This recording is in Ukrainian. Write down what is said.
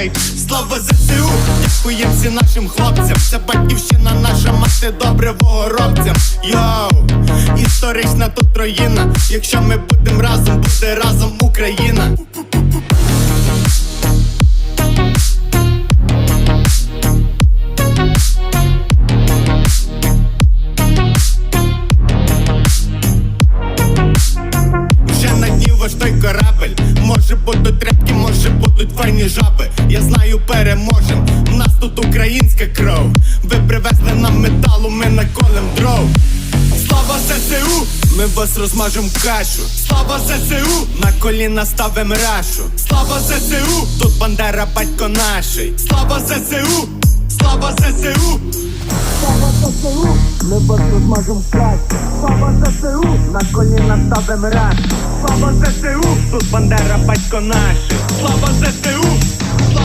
Ей, слава ЗСУ, дякуєм всім нашим хлопцям. Це батьківщина наша мати добре воgoробцям. Йоу, історична тут троїна. Якщо ми будемо разом, буде разом Може будуть репки, може будуть файні жаби. Я знаю, переможем. У нас тут українська кров. Ви привезли нам металу, ми наколем дров. Слава ЗСУ! Ми вас розмажем кашу. Слава ЗСУ! На коліна ставим рашу. Слава ЗСУ! Тут бандера батько наший. Слава ЗСУ! Слава ЗСУ! Слава ЗСУ! Ми вас розмажем кашу. Слава ЗСУ! На коліна ставим рашу. Слава ЗСУ! Тут бандера батько наших. Слава!